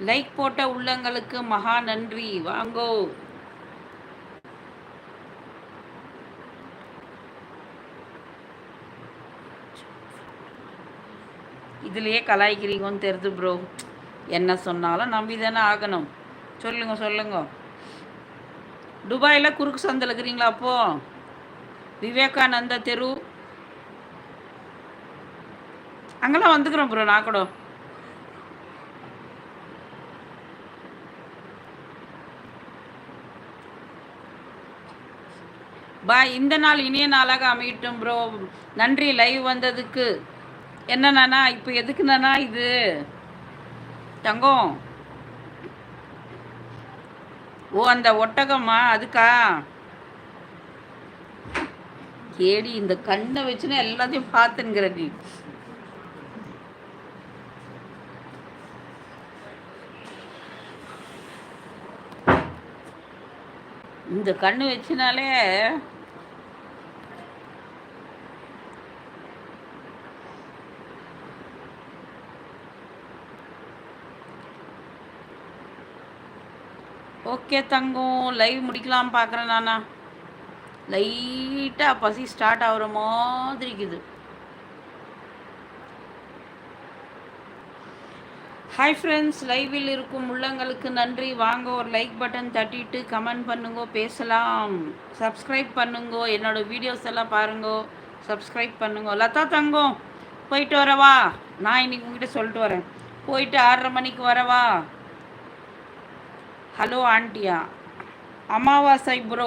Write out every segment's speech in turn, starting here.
Like போட்ட உள்ளங்களுக்கு மகா நன்றி. வாங்கோ. இதுலயே கலாய்க்கிறீங்கன்னு தெரியுது ப்ரோ என்ன சொன்னாலும் நம்பி தானே ஆகணும். சொல்லுங்க சொல்லுங்க. துபாயில் குறுக்கு சந்தில் இருக்கிறீங்களா அப்போ? விவேகானந்த தெரு. அங்கெல்லாம் வந்துக்கிறோம் ப்ரோ நான் கூட. பாய் இந்த நாள் இனிய நாளாக அமையட்டும் ப்ரோ நன்றி லைவ் வந்ததுக்கு. என்னண்ணா இப்போ எதுக்குண்ணா இது? தங்கம். ஓ அந்த ஒட்டகமா? அதுக்கா? கேடி இந்த கண்ணை வச்சுன்னா எல்லாத்தையும் பார்த்துங்கிற நீ. இந்த கண்ணு வச்சுனாலே ஓகே தங்கம் லைவ் முடிக்கலாம் பார்க்குறேன் நானா. லைட்டாக பசி ஸ்டார்ட் ஆகிற மாதிரி இருக்குது. ஹாய் ஃப்ரெண்ட்ஸ் லைவில் இருக்கும் உள்ளங்களுக்கு நன்றி. வாங்க ஒரு லைக் பட்டன் தட்டிட்டு கமெண்ட் பண்ணுங்க பேசலாம். சப்ஸ்கிரைப் பண்ணுங்க என்னோட வீடியோஸ் எல்லாம் பாருங்க. சப்ஸ்கிரைப் பண்ணுங்க. லதா தங்கம் போயிட்டு வரவா? நான் இன்னைக்கு உங்ககிட்ட சொல்லிட்டு வரேன். போயிட்டு ஆறரை மணிக்கு வரவா? ஹலோ ஆண்டியா அமாவாசை bro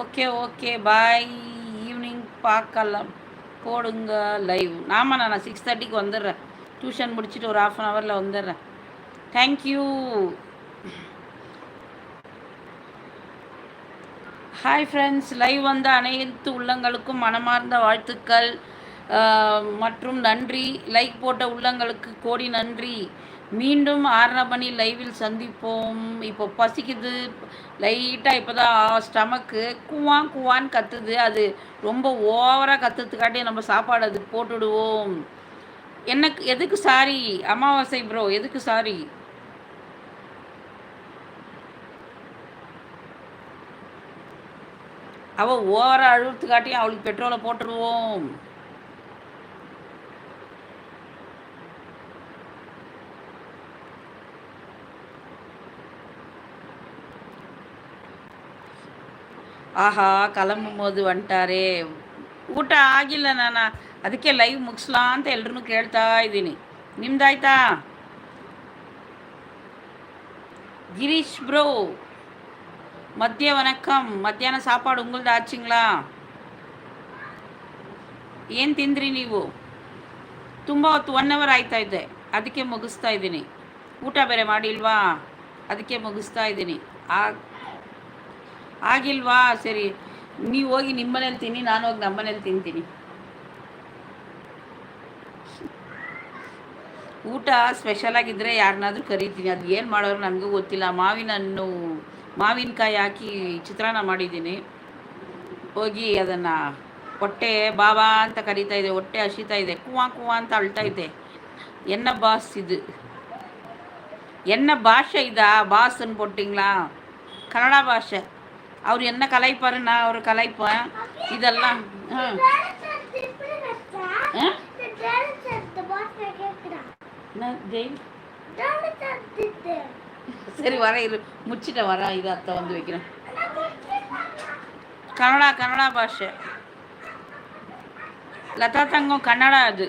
okay okay bye evening பார்க்கலாம். போடுங்க லைவ் ஆமாம் நான் சிக்ஸ் தேர்ட்டிக்கு வந்துடுறேன். டியூஷன் முடிச்சுட்டு ஒரு ஆஃப் அன் ஹவரில் வந்துடுறேன். தேங்க்யூ ஹாய் ஃப்ரெண்ட்ஸ் லைவ் வந்த அனைத்து உள்ளங்களுக்கும் மனமார்ந்த வாழ்த்துக்கள். மற்றும் நன்றி. லைக் போட்ட உள்ளங்களுக்கு கோடி நன்றி. மீண்டும் ஆறரை மணி லைவில் சந்திப்போம். இப்போ பசிக்குது. லைட்டாக இப்போ தான் ஸ்டமக்கு குவான் குவான்னு கத்துது. அது ரொம்ப ஓவராக கத்துறதுக்காட்டி நம்ம சாப்பாடு அதுக்கு போட்டுடுவோம். எனக்கு எதுக்கு சாரி? அமாவாசை ப்ரோ எதுக்கு சாரி? அவள் ஓவராக அழுத்துக்காட்டியும் அவளுக்கு பெட்ரோலை போட்டுருவோம் ಆಹಾ ಕಲಂಬ ಮೋದು ಅಂಟಾರೆ ಊಟ ಆಗಿಲ್ಲ ನಾನು ಅದಕ್ಕೆ ಲೈವ್ ಮುಗಿಸ್ಲಾ ಅಂತ ಎಲ್ರೂ ಕೇಳ್ತಾ ಇದ್ದೀನಿ ನಿಮ್ದಾಯ್ತಾ ಗಿರೀಶ್ ப்ரோ மத்திய வணக்கம் ಮಧ್ಯಾಹ್ನ ಸಾಪಾಡು ಉಂಗುಲ್ದು ಆಚಿಂಗ್ಲಾ ಏನು ತಿಂದ್ರಿ ನೀವು ತುಂಬ ಹೊತ್ತು ಒನ್ ಅವರ್ ಆಯ್ತಾ ಇದೆ ಅದಕ್ಕೆ ಮುಗಿಸ್ತಾ ಇದ್ದೀನಿ ಊಟ ಬೇರೆ ಮಾಡಿಲ್ವಾ ಅದಕ್ಕೆ ಮುಗಿಸ್ತಾ ಇದ್ದೀನಿ ಆಗಿಲ್ವಾ? ಸರಿ, ನೀವು ಹೋಗಿ ನಿಮ್ಮನೇಲಿ ತಿನ್ನಿ, ನಾನು ಹೋಗಿ ನಮ್ಮ ನಮ್ಮನೇಲಿ ತಿಂತೀನಿ. ಊಟ ಸ್ಪೆಷಲ್ ಆಗಿದ್ದರೆ ಯಾರನ್ನಾದ್ರೂ ಕರಿತೀನಿ. ಅದು ಏನು ಮಾಡೋರು ನನಗೂ ಗೊತ್ತಿಲ್ಲ. ಮಾವಿನ ಹಣ್ಣು ಮಾವಿನಕಾಯಿ ಹಾಕಿ ಚಿತ್ರಾನ್ನ ಮಾಡಿದ್ದೀನಿ. ಹೋಗಿ ಅದನ್ನು ಹೊಟ್ಟೆ ಬಾಬಾ ಅಂತ ಕರಿತಾ ಇದೆ. ಹೊಟ್ಟೆ ಹಸಿತಾ ಇದೆ. ಕುವಾ ಕುವಾ ಅಂತ ಅಳ್ತಾ ಇದೆ. ಎನ್ನ ಬಾಸ್ ಇದು. ಎನ್ನ ಭಾಷೆ ಇದಾ? ಬಾಸ್ ಅನ್ಕೊಟ್ಟಿಂಗ್ಲಾ? ಕನ್ನಡ ಭಾಷೆ. அவர் என்ன கலைப்பாரு நான் அவர் கலைப்பேன் இதெல்லாம் சரி வர இரு. முச்சிட்ட வர இது அத்தை வந்து வைக்கிறேன். கன்னடா கன்னடா பாஷை. லதா தங்கம் கன்னடா அது.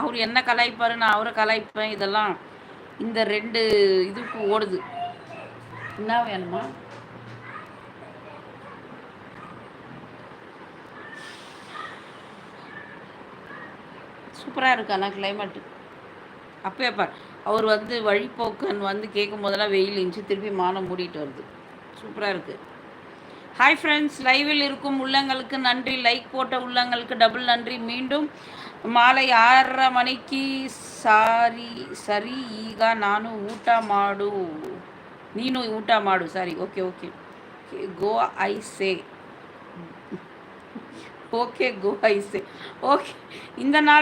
அவர் என்ன கலாய்ப்பாரு? நான் அவரை கலாய்ப்பேன். இதெல்லாம் இந்த ரெண்டு இதுக்கு ஓடுது. என்ன வேணுமா? சூப்பராக இருக்கு ஆனால் கிளைமேட்டு அப்போயே பார் அவர் வந்து வழிப்போக்கன் வந்து கேட்கும் போதெல்லாம் வெயில் இருந்துச்சு திருப்பி மானம் மூடிட்டு வருது. சூப்பராக இருக்குது ஹாய் ஃப்ரெண்ட்ஸ் லைவில் இருக்கும் உள்ளங்களுக்கு நன்றி. லைக் போட்ட உள்ளங்களுக்கு டபுள் நன்றி. மீண்டும் மாலை ஆறரை மணிக்கு சாரி சரி ஈகா நானும் ஊட்டா மாடு. நீனும் ஊட்டா மாடு sorry okay okay go I say okay go I say okay இந்த நாள்